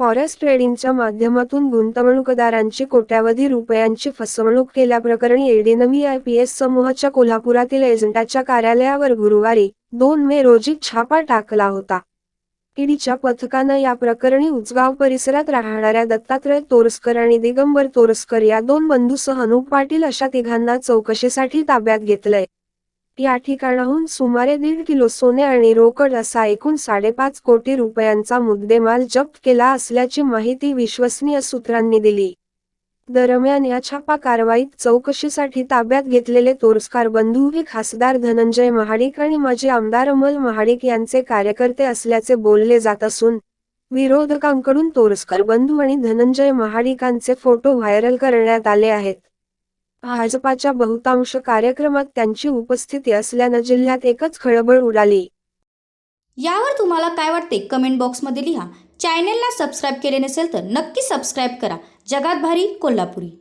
Forest ट्रेडिंगच्या माध्यमातून गुंतवणूकदारांची कोट्यावधी रुपयांची फसवणूक केल्याप्रकरणी एडीनवी आय पी एस समूहाच्या कोल्हापुरातील एजंटाच्या कार्यालयावर गुरुवारी दोन मे रोजी छापा टाकला होता. ईडीच्या पथकानं या प्रकरणी उजगाव परिसरात राहणाऱ्या दत्तात्रय तोरसकर आणि दिगंबर तोरसकर या दोन बंधूसह अनुप पाटील अशा तिघांना चौकशीसाठी ताब्यात घेतलंय. या ठिकाणाहून सुमारे दीड किलो सोने आणि रोकड असा एकूण साडेपाच कोटी रुपयांचा मुद्देमाल जप्त केला असल्याची माहिती विश्वसनीय सूत्रांनी दिली. दरम्यान या छापा कारवाईत चौकशीसाठी ताब्यात घेतलेले तोरस्कार बंधू हे खासदार धनंजय महाडिक आणि माजी आमदार अमल महाडिक यांचे कार्यकर्ते असल्याचे बोलले जात असून विरोधकांकडून तोरस्कर बंधू आणि धनंजय महाडिकांचे फोटो व्हायरल करण्यात आले आहेत. भाजपाच्या बहुतांश कार्यक्रमात त्यांची उपस्थिती असल्यानं जिल्ह्यात एकच खळबळ उडाली. यावर तुम्हाला काय वाटते? कमेंट बॉक्समध्ये लिहा. चॅनेलला सबस्क्राईब केले नसेल तर नक्की सबस्क्राईब करा. जगात भारी कोल्हापुरी.